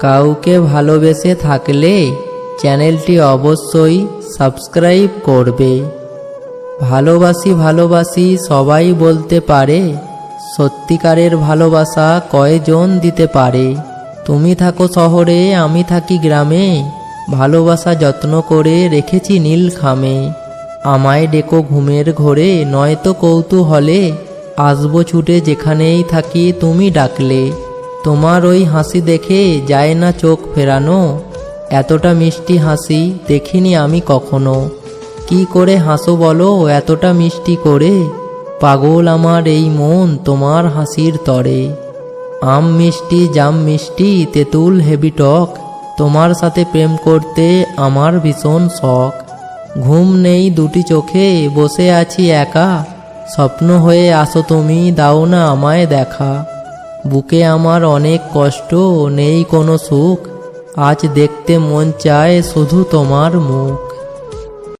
কাউকে ভালোবেসে থাকলে চ্যানেলটি অবশ্যই সাবস্ক্রাইব করবে। ভালোবাসি ভালোবাসি সবাই বলতে পারে, সত্যিকারের ভালোবাসা কয়জন দিতে পারে? তুমি থাকো শহরে, আমি থাকি গ্রামে, ভালোবাসা যত্ন করে রেখেছি নীল খামে। আমায় ডেকো ঘুমের ঘোরে, নয়তো কৌতূহলে, আসব ছুটে যেখানেই থাকি তুমি ডাকলে। তোমার ওই হাসি দেখে যায় না চোখ ফেরানো। এতটা মিষ্টি হাসি দেখিনি আমি কখনো। কি করে হাসো বলো, এতটা মিষ্টি করে? পাগল আমার এই মন তোমার হাসির তরে। আম মিষ্টি, জাম মিষ্টি, তেঁতুল হেভি টক। তোমার সাথে প্রেম করতে আমার ভীষণ শখ। ঘুম নেই দুটি চোখে, বসে আছি একা। স্বপ্ন হয়ে আসো তুমি, দাও না আমায় দেখা। বুকে আমার অনেক কষ্ট নেই কোনো সুখ। আজ দেখতে মন চায় শুধু তোমার মুখ।